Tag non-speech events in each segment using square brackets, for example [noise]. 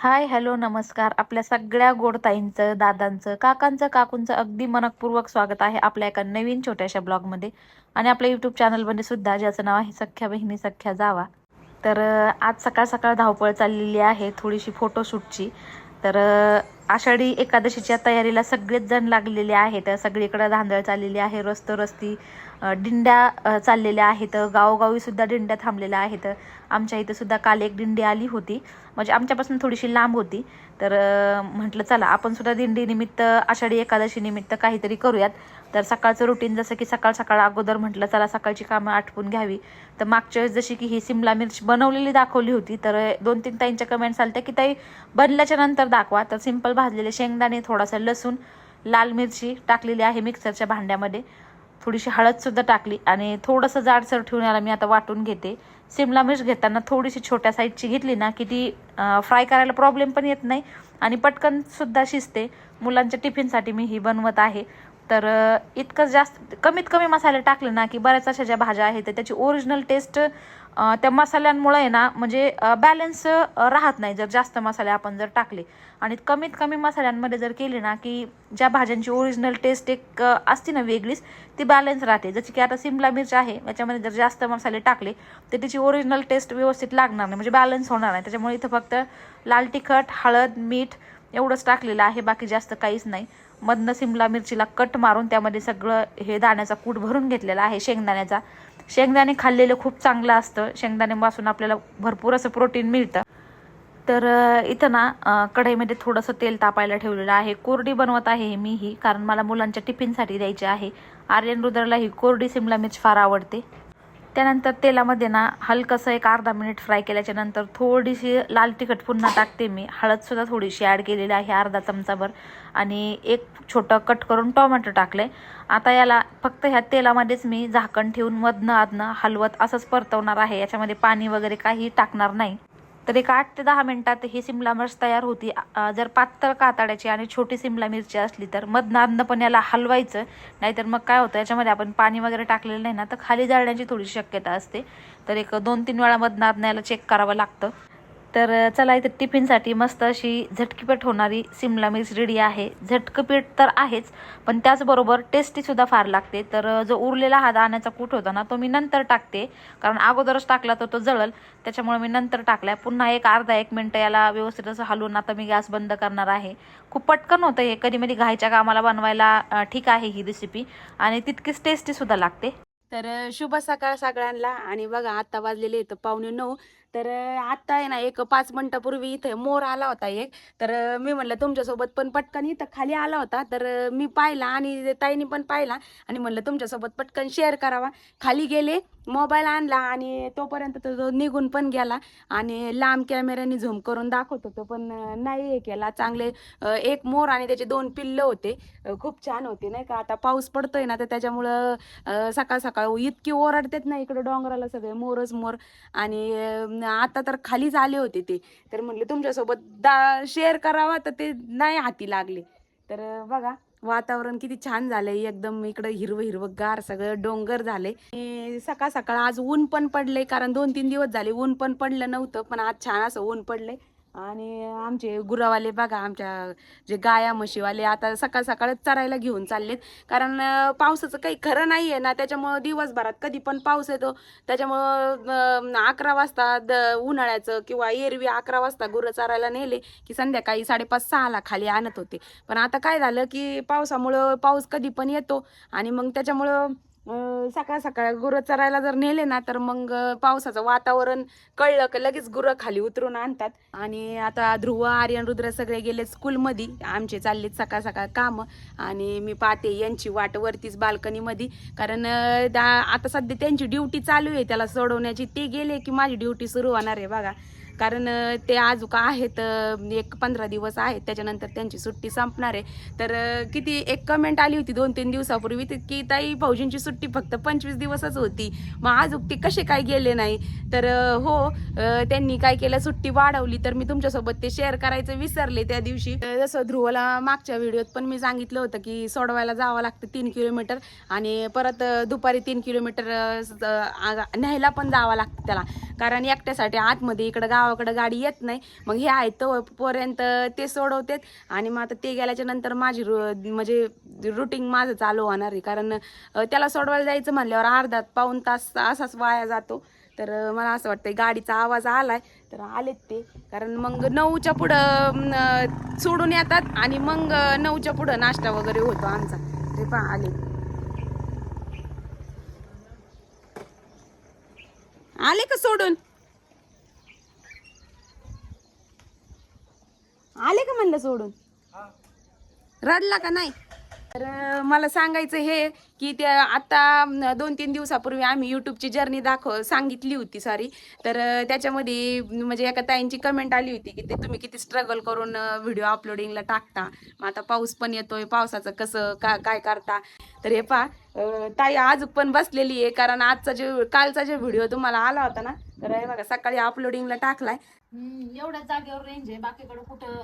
Hi hello नमस्कार. आपल्या सगळ्या गोडताईंचं दादांचं काकांचं काकूंचं अगदी मनपूर्वक स्वागत आहे आपल्या एका नवीन छोट्याशा ब्लॉगमध्ये. आणि आपल्या यूट्यूब चॅनलमध्ये सुद्धा ज्याचं नाव आहे सख्या बहिणी सख्या जावा. तर आज सकाळ सकाळ धावपळ चाललेली आहे थोडीशी फोटोशूटची. तर आषाढी एकादशीच्या तयारीला सगळेच जण लागलेले आहेत. सगळीकडे धांदळ चाललेली आहे. रस्तो रस्ती दिंड्या चाललेल्या आहेत. गावोगावी सुद्धा दिंड्या थांबलेल्या आहेत. आमच्या इथंसुद्धा काल एक दिंडी आली होती. म्हणजे आमच्यापासून थोडीशी लांब होती. तर म्हटलं चला आपण सुद्धा दिंडीनिमित्त आषाढी एकादशी निमित्त काहीतरी करूयात. तर सकाळचं रुटीन जसं की सकाळ सकाळ अगोदर म्हटलं चला सकाळची कामं आटपून घ्यावी. तर मागच्या वेळेस जशी की ही सिमला मिर्च बनवलेली दाखवली होती तर दोन तीन ताईंच्या कमेंट्स आल्या की ताई बनल्याच्या नंतर दाखवा. तर सिंपल भाजलेले शेंगदाणे थोडासा लसूण लाल मिरची टाकलेली आहे मिक्सरच्या भांड्यामध्ये. थोडीशी हळदसुद्धा टाकली आणि थोडंसं जाडसर ठेवून याला मी आता वाटून घेते. सिमला मिर्च घेताना थोडीशी छोट्या साईजची घेतली ना की ती फ्राय करायला प्रॉब्लेम पण येत नाही आणि पटकनसुद्धा शिजते. मुलांच्या टिफिनसाठी मी ही बनवत आहे. तर इतकं जास्त कमीत कमी मसाले टाकले ना की बऱ्याच अशा ज्या भाज्या आहेत त्याची ओरिजिनल टेस्ट त्या मसाल्यांमुळे आहे ना म्हणजे बॅलन्स राहत नाही जर जास्त मसाले आपण जर टाकले. आणि कमीत कमी मसाल्यांमध्ये जर केली ना की ज्या भाज्यांची ओरिजिनल टेस्ट एक असते ना वेगळीच ती बॅलन्स राहते. जशी की आता सिमला मिरची आहे याच्यामध्ये जर जास्त मसाले टाकले तर त्याची ओरिजिनल टेस्ट व्यवस्थित लागणार नाही म्हणजे बॅलन्स होणार नाही. त्याच्यामुळे इथं फक्त लाल तिखट हळद मीठ एवढंच टाकलेलं आहे बाकी जास्त काहीच नाही. मधनं सिमला मिरचीला कट मारून त्यामध्ये सगळं हे दाण्याचा कूट भरून घेतलेला आहे शेंगदाण्याचा. शेंगदाणे खाल्लेलं खूप चांगलं असतं. शेंगदाण्यापासून आपल्याला भरपूर असं प्रोटीन मिळतं. तर इथं ना कढईमध्ये थोडंसं तेल तापायला ठेवलेलं आहे. कोरडी बनवत आहे मी ही कारण मला मुलांच्या टिफिनसाठी द्यायची आहे. आर्यन रुद्रला ही कोरडी सिमला मिर्च फार आवडते. त्यानंतर तेलामध्ये ना हलकंसं एक अर्धा मिनिट फ्राय केल्याच्यानंतर थोडीशी लाल तिखट पुन्हा टाकते मी. हळदसुद्धा थोडीशी ॲड केलेली आहे अर्धा चमचाभर. आणि एक छोटं कट करून टोमॅटो टाकले. आता याला फक्त ह्या तेलामध्येच मी झाकण ठेवून मधनं आधनं हलवत असंच परतवणार आहे. याच्यामध्ये पाणी वगैरे काही टाकणार नाही. तर एक आठ ते दहा मिनिटात ही सिमला मिर्च तयार होती. जर पातळ कातड्याची आणि छोटी सिमला मिरची असली तर मधनं अधनं पण याला हलवायचं. नाहीतर मग काय होतं याच्यामध्ये आपण पाणी वगैरे टाकलेलं नाही ना तर खाली जाळण्याची थोडी शक्यता असते. तर एक दोन तीन वेळा मधनं अधनं याला चेक करावं लागतं. तर चला इथं टिफिनसाठी मस्त अशी झटकीपट होणारी सिमला मिर्च रेडी आहे. झटकपीठ तर आहेच पण त्याचबरोबर टेस्टीसुद्धा फार लागते. तर जो उरलेला हा दाण्याचा कूट होता ना तो मी नंतर टाकते. कारण अगोदरच टाकला तर तो जळल. त्याच्यामुळे मी नंतर टाकलाय. पुन्हा एक अर्धा एक मिनटं याला व्यवस्थित असं हलवून आता मी गॅस बंद करणार आहे. खूप पटकन होतं हे. कधी मधी घाईच्या कामाला बनवायला ठीक आहे ही रेसिपी आणि तितकीच टेस्टीसुद्धा लागते. तर शुभ सकाळ सगळ्यांना. आणि बघा आत्ता वाजलेले तर पावणे नऊ. तर आत्ता आहे ना एक पाच मिनटापूर्वी इथे मोर आला होता एक. तर मी म्हणलं तुमच्यासोबत पण पटकन इथं खाली आला होता. तर मी पाहिला आणि ताईने पण पाहिला आणि म्हणलं तुमच्यासोबत पटकन शेअर करावा. खाली गेले. मोबाईल आणला आणि तोपर्यंत तो तो निघून पण गेला आणि लांब कॅमेऱ्याने झूम करून दाखवत होतो पण नाही हे केला. चांगले एक मोर आणि त्याचे दोन पिल्लं होते. खूप छान होते नाही का? आता पाऊस पडतोय ना तर त्याच्यामुळं सकाळ सकाळ इतकी ओरडतात ना इकडं डोंगराला सगळे मोरच मोर. आणि आता तर खालीच आले होते ते. तर म्हणले तुमच्यासोबत दा शेअर करावा. तर ते नाही हाती लागले. तर बघा वातावरण किती छान झालंय. एकदम इकडं हिरवं हिरवं गार सगळं डोंगर झाले सकाळ सकाळ आज ऊन पण पडले कारण दोन तीन दिवस झाले ऊन पण पडलं नव्हतं पण आज छान असं ऊन पडलंय. आणि आमचे गुरावाले बघा आमच्या जे गाया म्हशीवाले आता सकाळ सकाळच चरायला घेऊन चाललेत. कारण पावसाचं काही खरं नाही आहे ना त्याच्यामुळं दिवसभरात कधी पण पाऊस येतो. त्याच्यामुळं अकरा वाजता द उन्हाळ्याचं किंवा एरवी अकरा वाजता गुरं चरायला नेले की संध्याकाळी साडेपाच सहाला खाली आणत होते. पण आता काय झालं की पावसामुळं पाऊस कधी पण येतो आणि मग त्याच्यामुळं सकाळ सकाळ गुरं चरायला जर नेले ना तर मग पावसाचं वातावरण कळलं की लगेच गुरं खाली उतरून आणतात. आणि आता ध्रुव आर्यन रुद्र सगळे गेले स्कूलमध्ये. आमचे चाललेत सकाळ सकाळ कामं. आणि मी पाहते यांची वाट वरतीच बाल्कनीमध्ये. कारण दा आता सध्या त्यांची ड्युटी चालू आहे. त्याला सोडवण्याची. ते गेले की माझी ड्युटी सुरू होणार आहे बघा. कारण ते आज का आहेत एक पंधरा दिवस आहेत त्याच्यानंतर त्यांची सुट्टी संपणार आहे. तर किती एक कमेंट आली होती दोन तीन दिवसापूर्वी ती- की ताई भाऊजींची सुट्टी फक्त पंचवीस दिवसच होती. मग आज ते कसे काय गेले नाही? तर हो त्यांनी काय केलं सुट्टी वाढवली. तर मी तुमच्यासोबत ते शेअर करायचं विसरले त्या दिवशी. जसं ध्रुवला मागच्या व्हिडिओत पण मी सांगितलं होतं की सोडवायला जावं लागतं तीन किलोमीटर आणि परत दुपारी तीन किलोमीटर न्यायला पण जावं लागतं त्याला. कारण एकट्यासाठी आतमध्ये इकडं गाव गावाकडे गाडी येत नाही. मग हे आहे तोपर्यंत ते सोडवतात. आणि मग आता ते गेल्याच्यानंतर माझी रु म्हणजे रुटीन माझं चालू होणार आहे. कारण त्याला सोडवायला जायचं म्हणल्यावर अर्धा पाऊन तास असाच वाया जातो. तर मला असं वाटतं गाडीचा आवाज आलाय. तर आलेत ते. कारण मग नऊच्या पुढं सोडून येतात. आणि मग नऊच्या पुढं नाश्ता वगैरे होतो आमचा. ते पण आले. आले का सोडून? आले का म्हणलं सोडून? रडला का नाही? तर मला सांगायचं हे की त्या आता दोन तीन दिवसापूर्वी आम्ही यूट्यूबची जर्नी दाखव सांगितली होती सॉरी तर त्याच्यामध्ये म्हणजे एका ताईंची कमेंट आली होती की ते तुम्ही किती स्ट्रगल करून व्हिडिओ अपलोडिंगला टाकता. मग आता पाऊस पण येतोय पावसाचं कसं का काय करता? तर हे पहा ताई आज पण बसलेली आहे कारण आजचा जे कालचा जे व्हिडिओ तुम्हाला आला होता ना तर हे बघा सकाळी अपलोडिंगला टाकलाय. एवढ्या जागेवर रेंज आहे बाकीकडे कुठं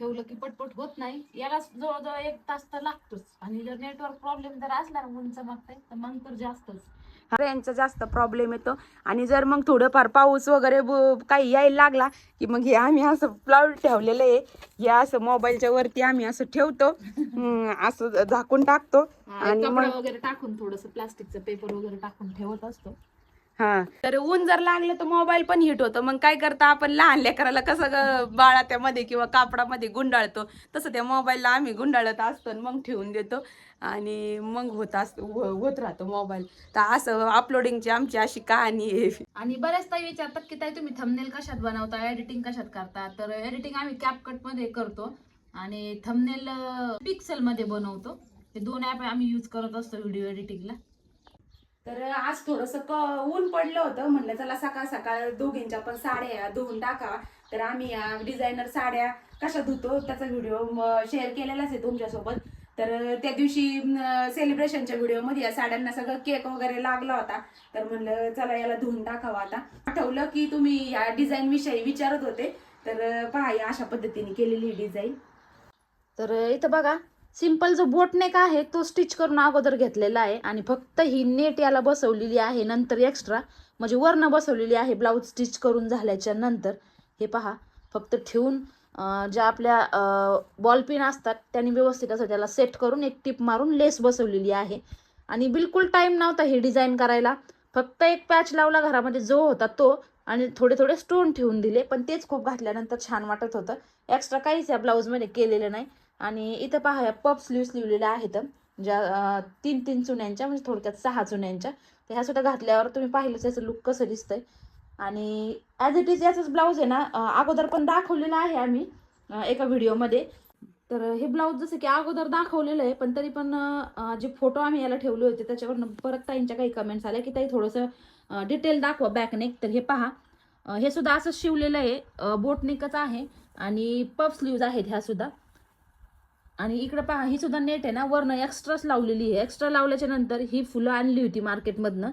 ठेवलं की पटपट होत नाही. याला जवळजवळ एक तास तर लागतोच. आणि जर नेटवर्क प्रॉब्लेम जर असला ना उंच मागताय तर मग तर जास्तच. रेंजचा जास्त प्रॉब्लेम येतो. आणि जर मग थोडंफार पाऊस वगैरे काही यायला लागला की मग हे आम्ही असं प्लाउड ठेवलेलं आहे. हे असं मोबाईलच्या वरती आम्ही असं ठेवतो. असं झाकून टाकतो. आणि वगैरे टाकून थोडस प्लास्टिकचं पेपर वगैरे टाकून ठेवत असतो. हा. तर ऊन जर लागलं तर मोबाईल पण हिट होतो. मग काय करता आपण? लहान लेकराला कसं ग बाळात्यामध्ये किंवा कापडामध्ये गुंडाळतो. तसं त्या मोबाईलला आम्ही गुंडाळत असतो आणि मग ठेवून देतो. आणि मग होत असतो हो- होत राहतो मोबाईल तर असं अपलोडिंगची आमची अशी कहाणी आहे. आणि बऱ्याच ताई विचारतात की ताई तुम्ही थंबनेल कशात बनवता एडिटिंग कशात करता? तर एडिटिंग आम्ही कॅपकटमध्ये करतो. आणि थंबनेल पिक्सलमध्ये बनवतो. हे दोन ऍप आम्ही यूज करत असतो व्हिडिओ एडिटिंगला तर आज थोडस ऊन पडलं होतं. म्हणलं चला सकाळ सकाळ दोघींच्या पण साड्या धुवून टाका. तर आम्ही डिझायनर साड्या कशा धुतो त्याचा व्हिडिओ शेअर केलेलाच आहे तुमच्यासोबत. तर त्या दिवशी सेलिब्रेशनच्या व्हिडिओमध्ये या साड्यांना सगळं केक वगैरे लागला होता. तर म्हणलं चला याला धुवून टाकावा आता. आठवलं की तुम्ही या डिझाईन विषयी विचारत होते. तर पहा या अशा पद्धतीने केलेली डिझाईन तर इथं बघा. सिंपल जो बोटनेक आहे तो स्टिच करून अगोदर घेतलेला आहे आणि फक्त ही नेट याला बसवलेली आहे नंतर एक्स्ट्रा. म्हणजे वरनं बसवलेली आहे ब्लाऊज स्टिच करून झाल्याच्यानंतर. हे पहा फक्त ठेवून ज्या आपल्या बॉल पिन असतात त्यांनी व्यवस्थित असं त्याला सेट करून एक टिप मारून लेस बसवलेली आहे. आणि बिलकुल टाईम नव्हता हे डिझाईन करायला. फक्त एक पॅच लावला घरामध्ये जो होता तो आणि थोडे थोडे स्टोन ठेवून दिले पण तेच खूप घातल्यानंतर छान वाटत होतं. एक्स्ट्रा काहीच या ब्लाऊजमध्ये केलेलं नाही. आणि इथं पहा पप स्लीव्स लिहिलेल्या आहेत. ज्या तीन तीन चुन्यांच्या म्हणजे थोडक्यात सहा चुन्यांच्या. तर ह्या सुद्धा घातल्यावर तुम्ही पाहिलंच याचं लुक कसं दिसतंय. आणि ॲज इट इज याचंच ब्लाऊज आहे ना अगोदर पण दाखवलेलं आहे आम्ही एका व्हिडिओमध्ये तर हे ब्लाऊज जसं की अगोदर दाखवलेलं आहे पण तरी पण जे फोटो आम्ही याला ठेवले होते त्याच्यावरनं परत ताईंच्या काही कमेंट्स आल्या की ताई थोडंसं डिटेल दाखवा बॅकनेक तर हे पहा हे सुद्धा असंच शिवलेलं आहे बोटनेकच आहे. आणि पफ स्लीव्ज आहेत ह्या सुद्धा. आणि इकडं पहा ही सुद्धा नेट आहे ना. वरनं एक्स्ट्राच लावलेली आहे. एक्स्ट्रा लावल्याच्या नंतर ही फुलं आणली होती मार्केटमधनं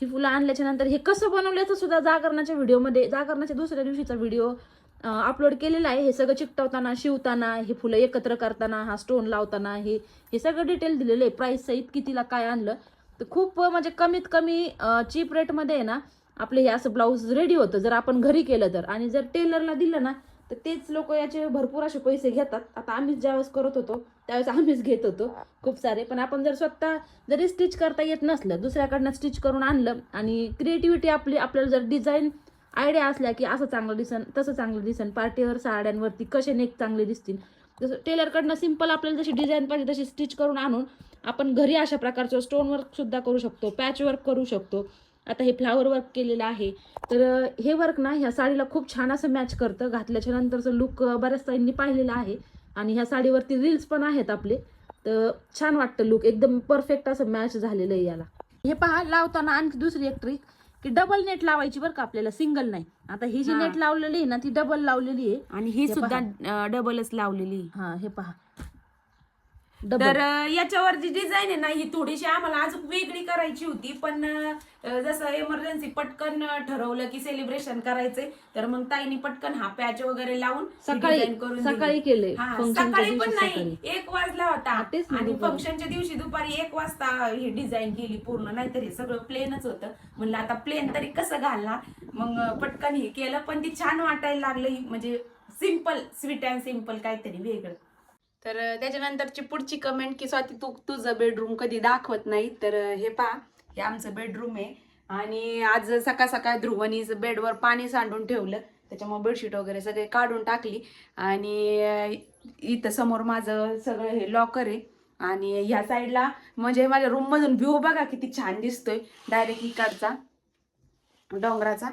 ही फुलं आणल्याच्या नंतर हे कसं बनवल्याचं सुद्धा जागरणाच्या व्हिडिओमध्ये जागरणाच्या दुसऱ्या दिवशीचा व्हिडिओ अपलोड केलेला आहे. हे सगळं चिकटवताना शिवताना हे फुलं एकत्र करताना हा स्टोन लावताना हे हे सगळं डिटेल दिलेलं आहे. प्राईस सहित कितीला काय आणलं. तर खूप म्हणजे कमीत कमी चीप रेटमध्ये आहे ना आपलं हे असं ब्लाऊज रेडी होतं. जर आपण घरी केलं तर. आणि जर टेलरला दिलं ना तर तेच लोक याचे भरपूर असे पैसे घेतात. आता आम्हीच ज्यावेळेस करत होतो त्यावेळेस आम्हीच घेत होतो. खूप सारे. पण आपण जर स्वतः जरी स्टिच करता येत नसलं दुसऱ्याकडनं स्टिच करून आणलं आणि क्रिएटिव्हिटी आपली आपल्याला जर डिझाईन आयडिया असल्या की असं चांगलं दिसन तसं चांगलं दिसन पार्टीवर साड्यांवरती कसे नेक चांगले दिसतील जसं टेलरकडनं सिंपल आपल्याला जशी डिझाईन पाहिजे तशी स्टिच करून आणून आपण घरी अशा प्रकारचं स्टोनवर्कसुद्धा सुद्धा करू शकतो पॅचवर्क करू शकतो. आता हे फ्लावर वर्क केलेलं आहे. तर हे वर्क ना ह्या साडीला खूप छान असं मॅच करतं. घातल्याच्या नंतरचं लुक बऱ्याच ताईंनी पाहिलेलं आहे. आणि ह्या साडीवरती रील्स पण आहेत आपले. तर छान वाटतं लुक एकदम परफेक्ट असं मॅच झालेलं आहे याला. हे पहा लावताना आणखी दुसरी एक ट्रिक की डबल नेट लावायची बरं का आपल्याला सिंगल नाही. आता ही जी. नेट लावलेली आहे ना ती डबल लावलेली आहे. आणि ही सुद्धा डबलच लावलेली हा हे पहा. तर याच्यावर जी डिझाईन आहे ना ही थोडीशी आम्हाला अजून वेगळी करायची होती पण जसं इमर्जन्सी पटकन ठरवलं की सेलिब्रेशन करायचंय तर मग ताईनी पटकन हा पॅच वगैरे लावून सकाळी- करून. सकाळी केले. सकाळी पण नाही एक वाजला होता आणि. फंक्शनच्या दिवशी दुपारी एक वाजता ही डिझाईन केली पूर्ण नाहीतर हे सगळं प्लेनच होतं म्हणलं आता प्लेन तरी कसं घालणार मग पटकन हे केलं पण ती छान वाटायला लागलं म्हणजे सिंपल स्वीट अँड सिंपल काहीतरी वेगळं तर त्याच्यानंतरची पुढची कमेंट की स्वाती तू तुझं बेडरूम कधी दाखवत नाही तर हे पहा हे आमचं बेडरूम आहे. आणि आज सकाळ सकाळ ध्रुवनी बेडवर पाणी सांडून ठेवलं. त्याच्यामुळे बेडशीट वगैरे सगळे काढून टाकली. आणि इथं समोर माझं सगळं हे लॉकर आहे. आणि ह्या साईडला म्हणजे माझ्या रूममधून व्ह्यू बघा किती छान दिसतोय. डायरेक्ट इकडचा डोंगराचा.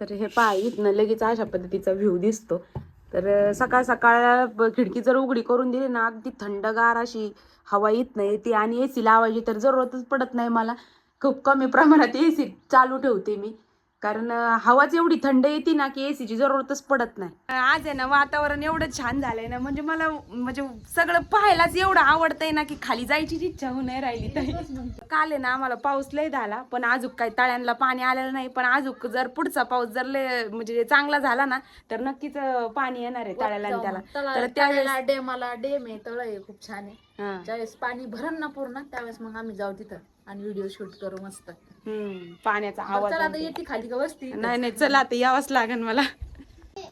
तर हे पहा इथनं लगेच अशा पद्धतीचा व्ह्यू दिसतो. तर सकाळ सकाळ खिडकी जर उघडी करून दिली ना अगदी थंडगार अशी हवा येत नाही ती आणि ए सी लावायची तर जरूरतच पडत नाही मला. खूप कमी प्रमाणात ए सी चालू ठेवते मी. कारण हवाच एवढी थंड येते ना की एसीची जरूरतच पडत नाही. आज आहे ना वातावरण एवढं छान झालंय ना म्हणजे मला म्हणजे सगळं पाहायलाच एवढं आवडतंय ना की खाली जायची इच्छा होऊ नाही राहिली तर. काल आहे ना आम्हाला पाऊस लय झाला पण अजून काही तळ्यांना पाणी आलेलं नाही पण अजून जर पुढचा पाऊस जर लय म्हणजे चांगला झाला ना तर नक्कीच पाणी येणार आहे तळ्याला आणि त्याला. तर त्यावेळेला डेमाला डेम आहे तळ आहे खूप छान आहे. ज्यावेळेस पाणी भरण ना पूर्ण त्यावेळेस मग आम्ही जाऊ तिथं आणि व्हिडिओ शूट करू मस्त. हम्म, पाण्याचा आवाज चला आता. येते खाली का नाही नाही चला आता यावंच लागेल मला.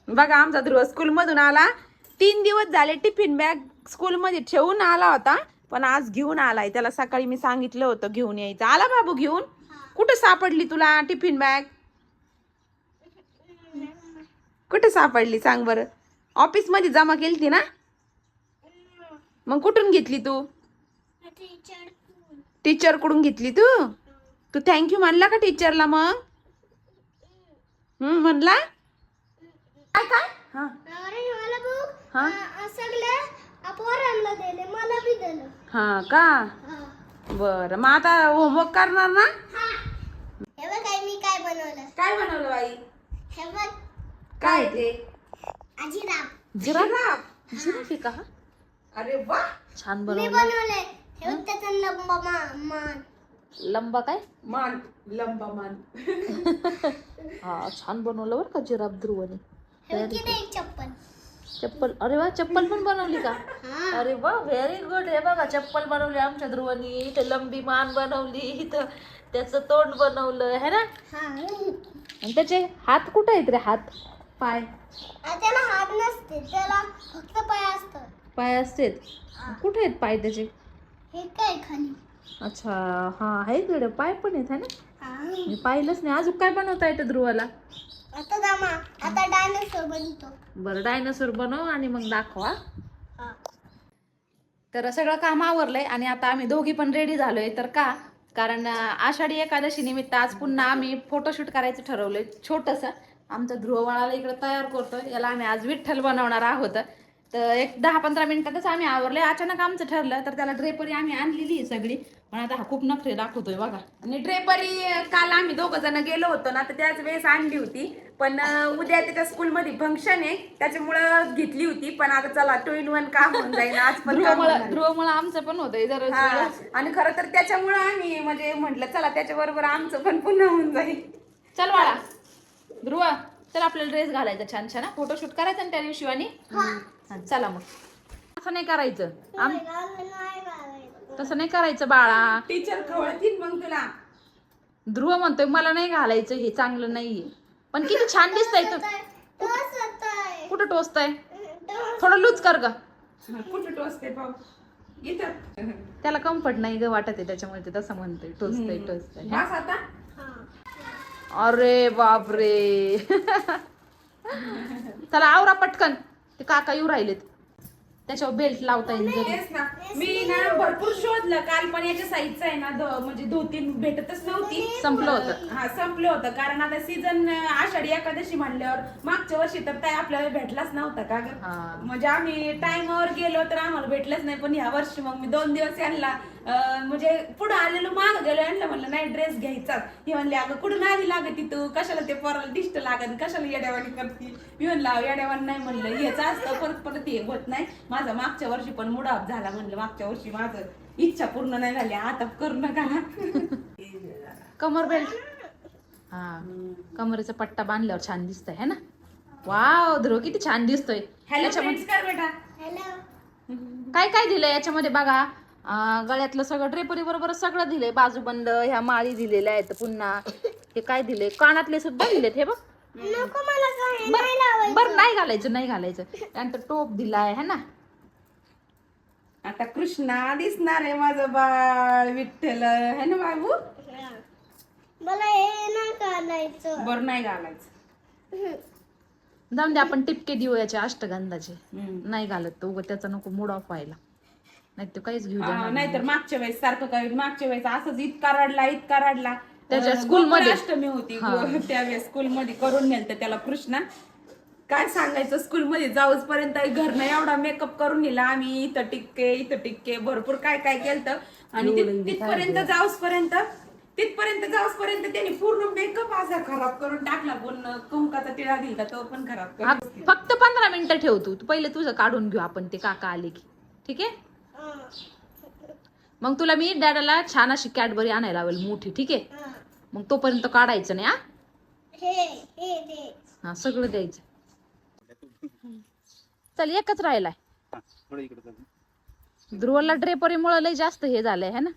बघा आमचा ध्रुव स्कूल मधून आला. तीन दिवस झाले टिफिन बॅग स्कूल मध्ये ठेवून आला होता पण आज घेऊन आलाय. त्याला सकाळी मी सांगितलं होतं घेऊन यायचं. आला बाबू घेऊन? कुठं सापडली तुला टिफिन बॅग? कुठं सापडली सांग बरं. ऑफिसमध्ये जमा केली ना? मग कुठून घेतली तू? टीचरकडून घेतली तू? तू थँक्यू म्हणला का टीचरला मग? हम्म म्हणला? काय काय? हा. हा? हा का? हा. बर मग आता होमवर्क करणार ना? हे. बघ काय मी काय बनवलं. काय बनवलं बाई? हे बघ. काय ते? अजिराम जिराफ? जिराफ आहे का? हा? अरे वा छान मी बनवलं. बनवले हे बघ त्याचा लंबा मा- मान. लंबा काय? मान लंबा मान. [laughs] हा छान बनवलं बरं का जिराफ ध्रुवने. हे चप्पल? चप्पल अरे वा चप्पल पण बनवली का? हा. अरे वा व्हेरी गुड हे बघा चप्पल बनवली आमच्या ध्रुवनी इथं लंबी मान बनवली इथं त्याचं तोंड बनवलं है ना? हा. आणि त्याचे हात कुठे आहेत रे हात? पाय. त्याला हात नसते त्याला फक्त पाय असतात. पाय असतेत. कुठे आहेत पाय त्याचे? हे काय खाली? अच्छा हा आहे इकडे. पाय पण आहेत है ना? मी पाहिलंच नाही. अजून काय बनवता येतं ध्रुवाला? आता डायनोसॉर बनतो बरं डायनासोर बनव आणि मग दाखवा तर सगळं काम आवरलंय आणि आता आम्ही दोघी पण रेडी झालोय तर का? कारण आषाढी एकादशी निमित्त आज पुन्हा आम्ही फोटोशूट करायचं ठरवलंय. छोटंसं. आमचं ध्रुवबाळाला इकडे तयार करतोय. याला आम्ही आज विठ्ठल बनवणार आहोत. तर एक दहा पंधरा मिनिटातच आम्ही आवरले. अचानक आमचं ठरलं तर त्याला ड्रेपरी आम्ही आणलेली आहे सगळी. पण आता हा खूप नखरे दाखवतोय बघा. आणि ड्रेपरी काल आम्ही दोघ जण गेलो होतो ना तर त्याच वेळेस आणली होती. पण उद्या त्याच्या स्कूलमध्ये फंक्शन आहे त्याच्यामुळं घेतली होती. पण आता चला टू इन वन काम होऊन जाईल. आज पण ध्रुवमुळं आमचं पण होतंय जर. आणि खरं तर त्याच्यामुळं आम्ही म्हणजे म्हटलं चला त्याच्या बरोबर आमचं पण पुन्हा होऊन जाईल. चल बाळा. ध्रुव चल आपल्याला ड्रेस घालायचा छान छान फोटोशूट करायचं ना त्या दिवशी आणि हा, चला मग. असं नाही करायचं. आम नाही घालायचं. तसं नाही करायचं बाळा. टीचर खवळतील मग तुला. ध्रुव म्हणतोय मला नाही घालायचं हे चांगलं नाहीये. पण किती छान दिसतंय तू. कुठं टोचतंय. थोडं लूज कर ग. कुठं टोचते त्याला कम्फर्ट नाही ग वाटत आहे त्याच्यामुळे ते तसं म्हणतोय टोचतंय टोचतंय. बस आता. अरे बापरे. चला आवरा पटकन. ते काका येऊ राहिलेत. त्याच्यावर बेल्ट लावता येईल जरी. तेच ना मी ना भरपूर शोधलं. काल पण याच्या साईजचं आहे ना ध- म्हणजे धोती भेटतच नव्हती. संपलं होतं. हा संपलं होतं. कारण आता सीझन आषाढी एकादशी म्हणल्यावर मागच्या वर्षी तर काय आपल्याला भेटलाच नव्हता का ग. म्हणजे आम्ही टाइमवर गेलो तर आम्हाला भेटलंच नाही. पण ह्या वर्षी मग मी दोन दिवस यांना म्हणजे पुढे आलेलो माग गेलो यांना म्हणलं नाही ड्रेस घ्यायचाच हे म्हणले अगं कुठून आधी लागत तू? कशाला ते पोराला डिस्ट लागत कशाला येड्यावानी करते? मी म्हणलं येड्यावानी नाही म्हणलं. हेच असतं परत परत हे होत नाही. माझा मागच्या वर्षी पण मुड ऑफ झाला म्हणलं. मागच्या वर्षी माझं इच्छा पूर्ण नाही झाली. आता करू नका. कमर बेल्ट हा. कमरेचा पट्टा बांधल्यावर छान दिसतंय है ना? वाव ध्रुव किती छान दिसतोय. हॅलो बेटा. हॅलो काय काय दिलंय याच्यामध्ये? बघा. गळ्यातलं सगळं ड्रेपरी बरोबर सगळं दिलंय. बाजूबंद ह्या माळी दिलेल्या आहेत पुन्हा. हे काय दिले कानातले सुद्धा दिलेत हे बघ. नको मला काय नाही लावायचं. बर नाही घालायचं नाही घालायचं. त्यानंतर टोप दिलाय है ना? आता कृष्णा दिसणार आहे माझं बाळ विठ्ठल है ना बाबू? मला हे नाही घालायचं. बरं नाही घालायचं. जाऊन दे आपण टिपके देऊ याचे अष्टगंधाचे. नाही घालत तो त्याचा नको मूड ऑफ व्हायला. नाही तो काहीच घेऊ हा, देणार नाहीतर मागच्या वेळेस सारखं काय मागच्या वेळेस असंच इतका रडला इतका रडला. त्याच्या अं, स्कूलमध्ये. गोकुळाष्टमी होती. [laughs] त्यावेळेस स्कूलमध्ये करून नेलतं त्याला कृष्णा. काय सांगायचं स्कूलमध्ये जाऊच पर्यंत घरनं एवढा मेकअप करून नेला. आम्ही इथं टिक्के इथं टिक्के भरपूर काय काय केलं आणि ति- तिथपर्यंत जाऊस पर्यंत तिथपर्यंत जाऊस पर्यंत त्यांनी पूर्ण मेकअप असा खराब करून टाकला. पण कुंकाचा टिळा दिला तो पण खराब फक्त पंधरा मिनिटं ठेव तू पहिले तुझं काढून घेऊ आपण ते काका आले की. ठीक आहे? मग तुला मी डॅडाला छान अशी कॅडबरी आणायला लावेल मोठी ठीक आहे? मग तोपर्यंत काढायचं नाही हा? हे हे हा सगळं द्यायचं. चल एकच राहिलाय. थोडं इकडे चालू ध्रुवला ड्रेपरीमुळे लय जास्त हे झालंय है ना?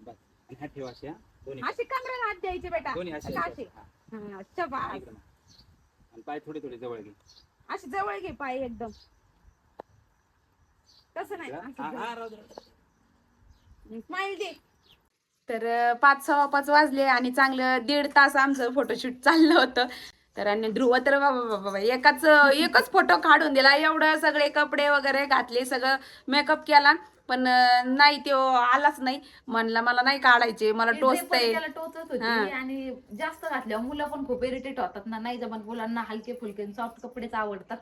हा अशी दोन्ही अशी कमरेला हात. द्यायचे बेटा पाय थोडे थोडे जवळ घे. अशी जवळ घे पाय एकदम. तसं नाही. हा, राहू दे, राहू दे. स्माइल दे. तर पाच सव्वा पाच वाजले आणि चांगलं दीड तास आमचं फोटोशूट चाललं होतं. तर आणि ध्रुव तर बाबा बाबा बाबा एकाच एकच फोटो काढून दिला. एवढं सगळे कपडे वगैरे घातले सगळं मेकअप केला. पण अं, नाही तो आलाच नाही. म्हणला मला नाही काढायचे मला टोचत त्याला टोचत होती हा. आणि जास्त घातल्यावर मुलं पण खूप इरिटेट होतात ना. नाही जमत मुलांना हलके फुलके सॉफ्ट कपडेच आवडतात.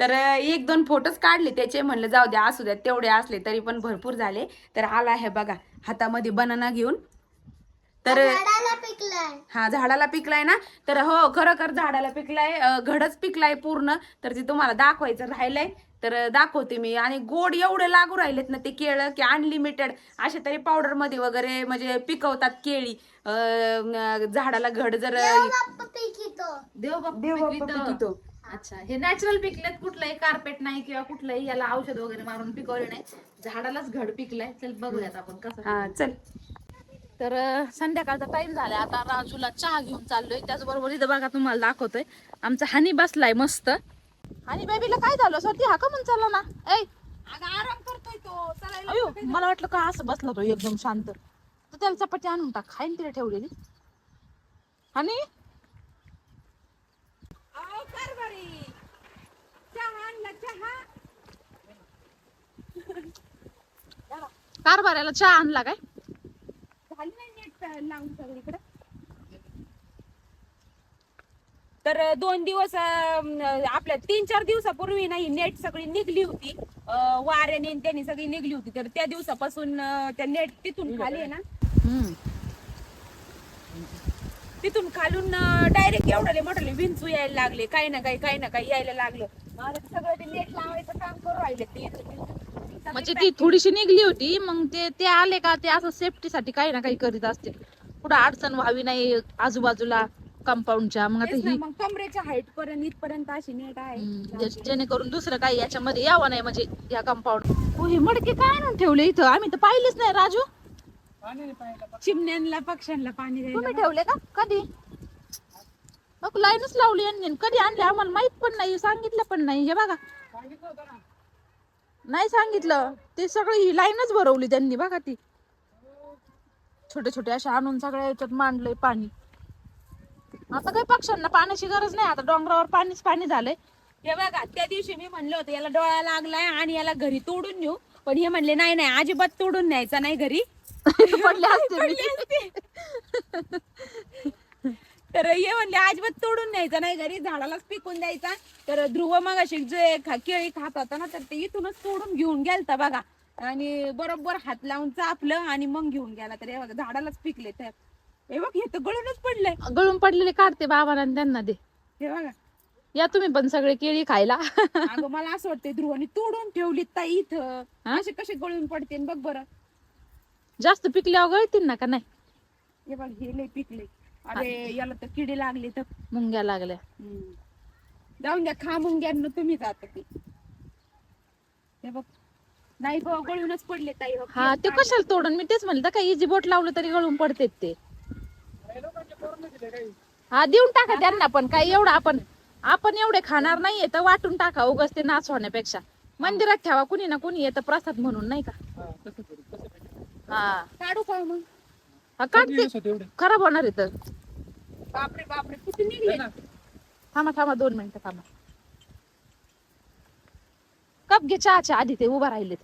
तर एक दोन फोटोज काढले त्याचे. म्हणलं जाऊ द्या असू द्या तेवढे असले तरी पण भरपूर झाले. तर आला आहे बघा हातामध्ये बनाना घेऊन. तर झाडाला पिकलाय. हा झाडाला पिकलाय ना? तर हो खरोखर झाडाला पिकलाय घडच पिकलाय पूर्ण. तर ते तुम्हाला दाखवायचं राहिलंय. तर दाखवते मी. आणि गोड एवढे लागू राहिलेत ना ते केळं की अनलिमिटेड असे तरी पावडरमध्ये वगैरे म्हणजे पिकवतात केळी. झाडाला घड जर बाप्पा पिकितो देव पिकवितं. अच्छा हे नॅचरल पिकलेत कुठलंही कार्पेट नाही किंवा कुठलंही याला औषध वगैरे मारून पिकवले नाही. झाडालाच घड पिकलाय. चल बघूयात आपण कसं हा चल. तर अं, संध्याकाळचा टाइम झालाय आता राजूला चहा घेऊन चाललोय. त्याचबरोबर इथं बघा तुम्हाला दाखवतोय. आमचा हनी बसलाय मस्त. हनी बेबीला काय झालं? सर्दी हा का म्हणून चालला ना? ऐ! आराम करतोय तो. चलायला अयो मला वाटलं का असं बसला तो एकदम शांत. तर त्याला चपाती आणून टाक. खाईन तिला ठेवलेली. आणि अहो, कारभारी. चहा आणला चहा कारभाऱ्याला चहा आणला काय? झाली नाही नेट लावून सगळीकडे तर दोन दिवस अं, आपल्या तीन चार दिवसापूर्वी नाही नेट सगळी निघली होती. अं, वाऱ्याने आणि त्यांनी सगळी निघली होती. तर त्या दिवसापासून अं, त्या नेट तिथून खाली आहे ना. हम्म. तिथून खालून डायरेक्ट एवढे मोठे विंचू यायला लागले. काही ना काही काही ना काही यायला लागलं. मला सगळं ते नेट लावायचं काम करू राहिले. ते म्हणजे ती थोडीशी निघली होती मग ते ते आले का ते असं सेफ्टीसाठी काही ना काही करीत असतील. कुठं अडचण व्हावी नाही आजूबाजूला कंपाऊंडच्या मग आता ना, ही मग कमरेच्या हाईट पर्यंत इथपर्यंत अशी नेट आहे. जे- जेणेकरून दुसरं काही याच्यामध्ये यावं नाही म्हणजे या कंपाऊंड हो हे मडके काय आणून ठेवले इथं? आम्ही तर पाहिलेच नाही राजू. चिमण्यांना पक्ष्यांना पाणी द्यायला तुम्ही ठेवले का? कधी? मग लाईनच लावली यांनी. कधी आणले? आम्हाला माहीत पण नाही सांगितलं पण नाही. हे बघा. नाही सांगितलं. ते सगळं ही लाईनच भरवली त्यांनी बघा ती. छोटे छोटे असे आणून सगळ्या याच्यात मांडलंय पाणी. आता काही पक्ष्यांना पाण्याची गरज नाही. आता डोंगरावर पाणीच पाणी झालंय. हे बघा त्या दिवशी मी म्हणलं होतं याला डोळा लागलाय आणि याला घरी तोडून नेऊ. पण हे म्हणले नाही नाही अजिबात तोडून न्यायचा नाही घरी. [laughs] पडले असते. [laughs] तर हे म्हणले अजिबात तोडून न्यायचा नाही घरी झाडालाच पिकून द्यायचा. तर ध्रुव मग अशी जे खा- केळी खात होता ना तर ते इथूनच तोडून घेऊन गेलता बघा. आणि बरोबर हात लावून चापलं आणि मग घेऊन गेला. तर हे बघा झाडालाच पिकले तर. हे बघ हे तर गळूनच पडलंय. गळून पडलेले काढते बाबांना आणि त्यांना दे. हे बघा. या तुम्ही पण सगळे केळी खायला. अगं मला असं वाटतंय ध्रुवानी तोडून ठेवली ताई इथं. हा? असे कसे गळून पडते बघ बरं. जास्त पिकल्यावर गळतील ना का नाही? हे बघ हे लय पिकले अरे याला तर किडे लागले तर. मुंग्या लागल्या. हम्म. जाऊन द्या खा मुंग्यांना तुम्ही जात ते. हे बघ. नाही गं गळूनच पडले ताई हो. हा ते कशाला तोडून? मी तेच म्हणलं काय इझी बोट लावलं तरी गळून पडतेत ते. हा देऊन टाका त्यांना पण काही एवढं आपण आपण एवढे खाणार नाहीये तर वाटून टाका उगाच ते नाच होण्यापेक्षा. मंदिरात ठेवा कुणी ना कुणी येतं प्रसाद म्हणून नाही का? हा काढू का मग? हा काढते. खराब होणार आहे तर. बापरे बापरे किती निघले? थांबा थांबा दोन मिनिटं थांबा. कप घे चहाच्या आधी ते उभा राहिलेत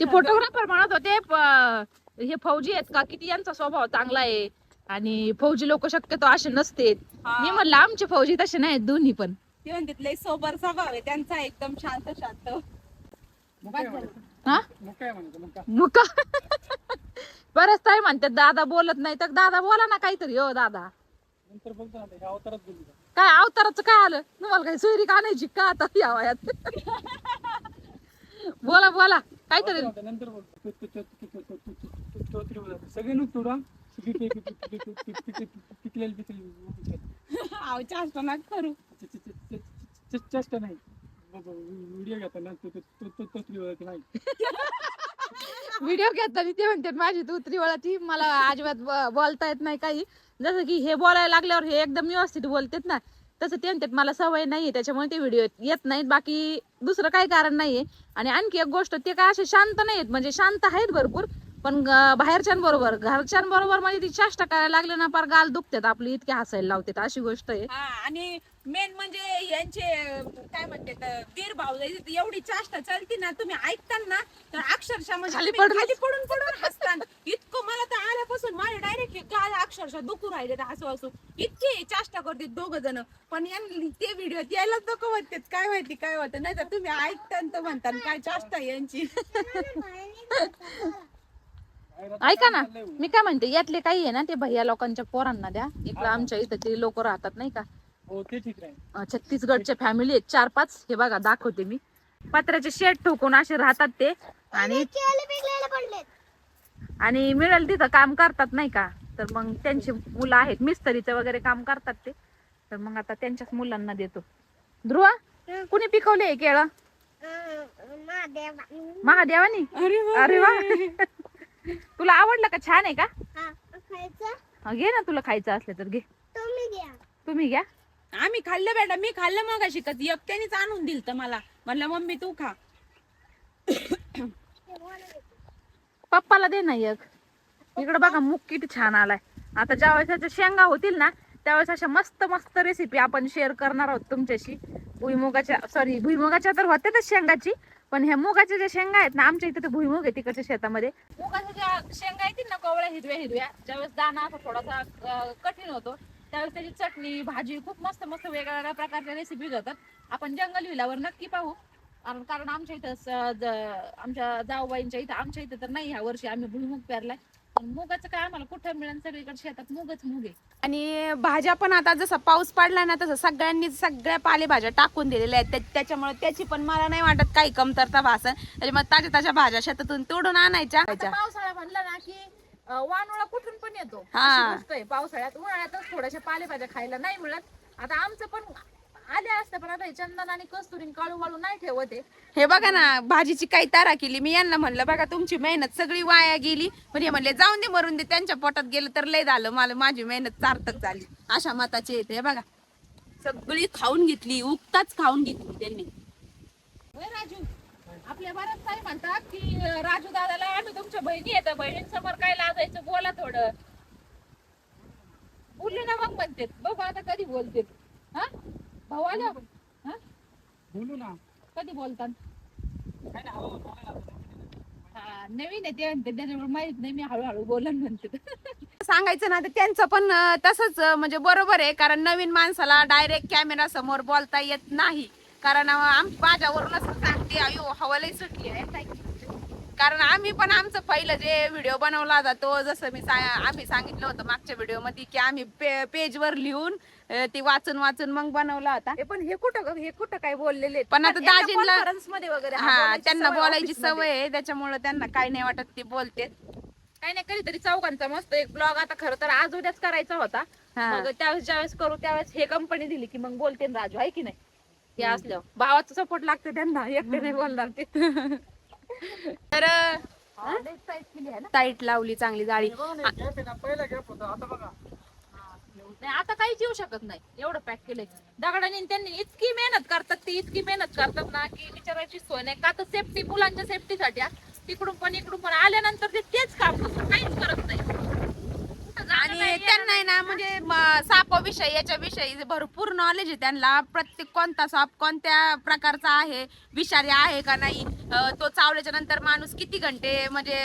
ते. फोटोग्राफर म्हणत होते हे फौजी आहेत का? किती यांचा स्वभाव चांगला आहे. आणि फौजी लोक शक्यतो असे नसते मी म्हणलं आमचे फौजी तसे नाहीत दोन्ही पण. ते म्हणतात लय सोबर स्वभाव आहे. त्यांचा एकदम शांत शांत. हा मुका बरंच ताई म्हणतात दादा बोलत नाही तर दादा बोला ना काहीतरी हो दादा काय अवताराचं काय आलं तुम्हाला काही सोयरी का आणायची का आता या वयात बोला बोला काहीतरी सगळे चाष्टा नका करू चेष्टा नाही व्हिडिओ घेताना तो नाही व्हिडिओ घेताना ते म्हणतात माझी तू त्रिवळाची मला अजिबात बोलता येत नाही काही. जसं की हे बोलायला लागल्यावर हे एकदम व्यवस्थित बोलतात ना तसं ते म्हणतात मला सवय नाहीये त्याच्यामुळे ते व्हिडिओ येत नाहीत बाकी दुसरं काही कारण नाहीये. आणि आणखी एक गोष्ट ते काय असे शांत नाहीत म्हणजे शांत आहेत भरपूर पण ग- बाहेरच्यांबरोबर घरच्यांबरोबर म्हणजे ती चाष्टा करायला लागले ना फार गाल दुखतात आपली इतके हसायला लावतात अशी गोष्ट आहे. हा आणि मेन म्हणजे यांचे काय म्हणते तर दीर भाऊ एवढी चाष्टा चालती ना तुम्ही ऐकताल ना तर अक्षरशः म्हणजे खाली तुम्ही पडून- खाली पडून पडून हसतान. इतकं मला तर आल्यापासून माझे डायरेक्ट गाल अक्षरशः दुखू राहिले तर हसू हसू. इतकी चाष्टा करते दोघ जण. पण यांनी ते व्हिडिओ यायला नको म्हणतात. काय माहिती काय होतं. नाही तर तुम्ही ऐकतान तर म्हणतान काय चाष्टा आहे यांची. [laughs] [laughs] ऐका ना मी काय म्हणते यातले काही आहे ना ते भैया लोकांच्या पोरांना द्या. इकडं आमच्या इथं ते लोक राहतात नाही का? हो ते ठीक राहील अं, छत्तीसगडचे फॅमिली आहेत चार पाच हे बघा दाखवते मी. पत्र्याचे शेड ठोकून असे राहतात ते. आणि केळी आणि मिळेल तिथं काम करतात नाही का? तर मग त्यांची मुलं आहेत मिस्त्रीचं वगैरे काम करतात ते. तर मग आता त्यांच्याच मुलांना देतो. ध्रुवा कुणी पिकवले हे केळं? महादेवा महादेवानी. अरे अरे वा. तुला आवडलं का? छान आहे का? हा खायचं? घे ना तुला खायचं असलं तर घे. तुम्ही घ्या. तुम्ही घ्या. आम्ही खाल्लं बेटा मी खाल्लं मग शिकत एकट्यानेच आणून दिल तर मला. म्हणलं मम्मी तू खा. पप्पाला दे ना एक. इकडे बघा मूग किती छान आलाय. आता ज्यावेळेस त्याच्या शेंगा होतील ना त्यावेळेस अशा मस्त मस्त रेसिपी आपण शेअर करणार आहोत तुमच्याशी. भुईमुगाच्या सॉरी भुईमुगाच्या तर होत्याच शेंगाची पण ह्या मुगाच्या ज्या शेंगा आहेत ना आमच्या इथे ते भुईमुग आहे तिकडच्या शेतामध्ये. मुगाच्या ज्या शेंगा येतील ना कोवळ्या हिरव्या हिरव्या ज्यावेळेस दाना असा थोडासा कठीण होतो त्यावेळेस त्याची चटणी भाजी खूप मस्त मस्त वेगवेगळ्या प्रकारच्या रेसिपी होतात आपण जंगल विलावर नक्की पाहू. कारण कारण आमच्या इथं ज- आमच्या जाऊबाईंच्या इथं आमच्या इथं तर नाही ह्या वर्षी आम्ही भुईमुग पेरलाय. पण मुगाचं काय आम्हाला कुठं मिळेल सगळीकडे शेतात मुगच मुग आहे. आणि भाज्या पण आता जसा पाऊस पडला ना तसं सगळ्यांनी सगळ्या पालेभाज्या टाकून दिलेल्या आहेत. त्या- त्याच्यामुळे त्याची पण मला नाही वाटत काही कमतरता भासन त्याच्यामुळे ताज्या ताज्या भाज्या शेतातून तोडून आणायच्या. आता पावसाळा म्हणलं ना की अं, वानोळा कुठून पण येतो. हा. अशी गोष्ट आहे. पावसाळ्यात उन्हाळ्यातच थोड्याशा पालेभाज्या खायला नाही मिळत. आता आमचं पण आल्या असत्या पण आता हे चंदन आणि कस्तुरी काळू वाळू नाही ठेवत हे. बघा ना भाजीची काही तारा केली. मी यांना म्हणलं बघा तुमची मेहनत सगळी वाया गेली. पण हे म्हणले जाऊन दे मरून दे त्यांच्या पोटात गेलं तर लय झालं. मला माझी मेहनत सार्थक झाली. अशा मताचे येते हे बघा. सगळी खाऊन घेतली उगताच खाऊन घेतली त्यांनी. होय राजू आपल्या बऱ्याच काही म्हणतात की राजू दादाला आम्ही तुमच्या बहिणी येतं बहिणींसमोर काय लाजायचं बोला थोडं. बोलले ना मग म्हणते. बघू आता कधी बोलते. हा? भाऊ आल्या हा? बोलू ना. कधी बोलतात? काय नाही. हा नवीन आहे ते म्हणते त्याच्यामुळे माहीत नाही मी हळूहळू बोलन म्हणते. सांगायचं ना तर त्यांचं पण अं, तसंच अं, म्हणजे बरोबर आहे कारण नवीन माणसाला डायरेक्ट कॅमेरा समोर बोलता येत नाही. कारण अं, आम माझ्यावरूनच सांगते अयो हवालही सुटली आहे काय की. कारण आम्ही पण आमचं पहिलं जे व्हिडिओ बनवला होता तो जसं मी सा- आम्ही सांगितलं होतं मागच्या व्हिडिओमध्ये की आम्ही पे, पेजवर लिहून ते वाचून वाचून मग बनवला होता. हे पण हे कुठं हे कुठं काय बोललेले? पण आता conference मध्ये वगैरे हा त्यांना बोलायची. सवय आहे त्याच्यामुळे त्यांना काय नाही वाटत ते बोलते. काही नाही कधीतरी चौघांचा मस्त एक ब्लॉग आता खरं तर आज उद्याच करायचा होता. मग त्यावेळेस ज्यावेळेस करू त्यावेळेस हे कंपनी दिली की मग बोलते ना राजू आहे की नाही? हे असल्यावर भावाचा सपोर्ट लागते त्यांना एकटे नाही बोलणार ते. [laughs] तर हा. टाईट लावली चांगली जाळी. आता बघा. नाही आता काहीच येऊ शकत नाही. एवढं पॅक केलंय. दगडाने त्यांनी इतकी मेहनत करतात ते इतकी मेहनत करतात ना की विचारायची सोय नाही. का तर सेफ्टी मुलांच्या सेफ्टीसाठी तिकडून पण इकडून पण आल्यानंतर ते तेच काम काहीच करत नाही. आणि त्यांना आहे ना म्हणजे सापाविषयी याच्याविषयी भरपूर नॉलेज आहे त्यांना. प्रत्येक कोणता साप कोणत्या प्रकारचा आहे विषारी आहे का नाही तो चावल्याच्या नंतर माणूस किती घंटे म्हणजे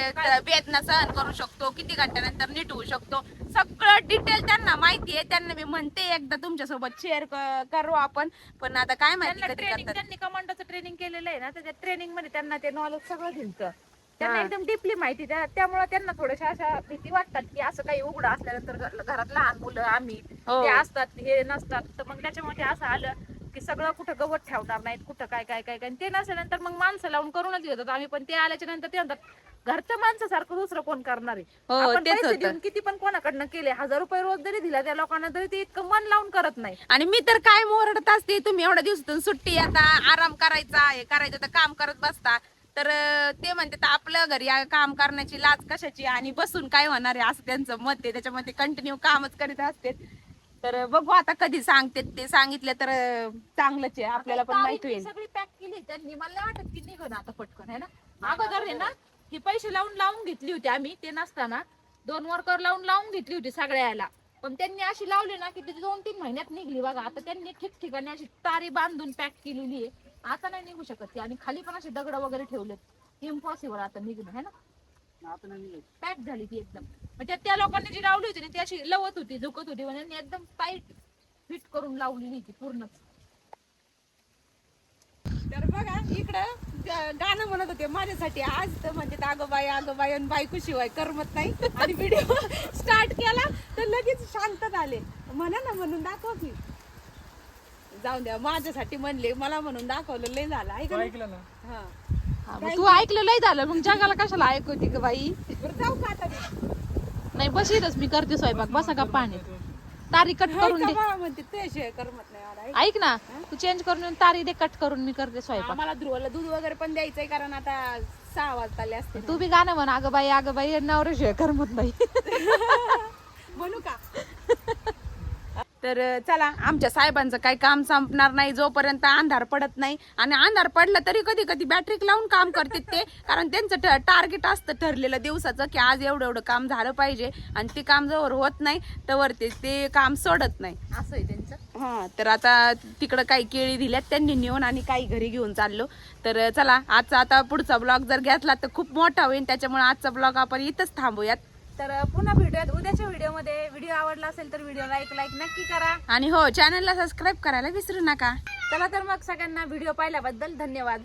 वेदना सहन करू शकतो किती घंट्यानंतर नीट होऊ शकतो. सगळं डिटेल त्यांना माहिती आहे. त्यांना मी म्हणते एकदा तुमच्यासोबत शेअर करू आपण. पण आता काय माहिती त्यांना कमांडोचं ट्रेनिंग केलेलं आहे ना त्याच्या ट्रेनिंगमध्ये त्यांना ते नॉलेज सगळं दिलतं. त्यांना. एकदम डीपली माहिती त्या- त्यामुळे त्यांना थोड्याशा अशा भीती वाटतात की असं काही उघडं असल्यानंतर घर- घरात लहान मुलं आम्ही हो. ते असतात हे नसतात. तर मग त्याच्यामध्ये असं आलं की सगळं कुठं गवत ठेवणार नाहीत कुठं काय काय काय काय. ते नसल्यानंतर मग माणसं लावून करूनच घेतात आम्ही. पण ते आल्याच्यानंतर ते म्हणतात घरच्या माणसासारखं दुसरं कोण करणार आहे? हो, आपण पैसे. देऊन किती पण कोणाकडनं केले हजार रुपये रोज जरी दिला त्या लोकांना तरी ते इतकं मन लावून करत नाही. आणि मी तर काय ओरडत असते तुम्ही एवढ्या दिवसातून सुट्टी आता आराम करायचा हे करायचं तर काम करत बसता. तर ते म्हणते तर आपलं घरी काम करण्याची लाज कशाची आणि बसून काय होणार आहे? असं त्यांचं मत आहे. त्याच्यामध्ये कंटिन्यू कामच करीत असते तर बघू आता कधी सांगते ते. सांगितलं तर चांगलंच आहे. आपल्याला पण माहिती होईल. सगळी पॅक केली त्यांनी. मला वाटत की निघन आता पटकन आहे ना? अगोदर आहे ना ही पैसे लावून लावून घेतली होती आम्ही. ते नसताना दोन वर्कर लावून लावून घेतली होती सगळ्याला. पण त्यांनी अशी लावली ना की ती दोन तीन महिन्यात निघली बघा. आता त्यांनी ठिकठिकाणी अशी तारी बांधून पॅक केलेली आहे. आता नाही निघू शकत ती. आणि खाली पण असे दगड वगैरे ठेवलेत. इम्पॉसिबल आता निघणं है ना? आता नाही निघायचं. पॅक झाली ती एकदम. म्हणजे त्या लोकांनी जी लावली होती ना ती अशी लवत होती झुकत होती. म्हणजे एकदम टाईट फिट करून लावलेली ती पूर्णच. तर बघा इकडं ग- गाणं म्हणत होते माझ्यासाठी आज तर म्हणजे अगं बाई अगं बाई आणि बायको शिवाय करमत नाही. आणि व्हिडिओ स्टार्ट [laughs] केला तर लगेच शांत झाले. म्हणा ना म्हणून दाखव की. जाऊन द्या. माझ्यासाठी म्हणले मला म्हणून दाखवलं लय झालं. तू ऐका ऐकलं ना. हा. तू ऐकलं नाही झालं. मग जगाला कशाला ऐकवती ग बाई? बरं जाऊ का आता मी? नाही बस इथंच मी करते स्वयंपाक. बसा का पाणी तारी कट करून ऐका दे. बाळा म्हणते ते करमत नाही मला ऐक. ऐक ना. तू चेंज करून येऊन तारी दे कट करून मी करते स्वयंपाक. आम्हाला ध्रुवला दूध वगैरे पण द्यायचंय कारण आता सहा वाजता आले असते तू बी गाणं म्हण अगं बाई अगं बाई नवऱ्याशिवाय करमत नाही. [laughs] म्हणू का? [laughs] तर चला आमच्या साहेबांचं काही काम संपणार नाही जोपर्यंत अंधार पडत नाही. आणि अंधार पडला तरी कधी कधी बॅटरी लावून काम करतात ते. कारण त्यांचं टार्गेट असतं ठरलेलं दिवसाचं की आज एवढं एवढं काम झालं पाहिजे. आणि ते काम जवळ होत नाही तवर ते ते काम सोडत नाही. असं आहे त्यांचं? हा तर आता तिकडं काही केळी दिल्यात त्यांनी नेऊन आणि काही घरी घेऊन चाललो. तर चला आजचा आता पुढचा ब्लॉग जर घेतला तर खूप मोठा होईल. त्याच्यामुळे आजचा ब्लॉग आपण इथंच थांबूयात. तर पुन्हा भेटूयात उद्याच्या व्हिडिओमध्ये. व्हिडिओ आवडला असेल तर व्हिडिओला एक लाईक नक्की करा. आणि हो चॅनलला सबस्क्राईब करायला विसरू नका. चला तर मग सगळ्यांना व्हिडिओ पाहिल्याबद्दल धन्यवाद.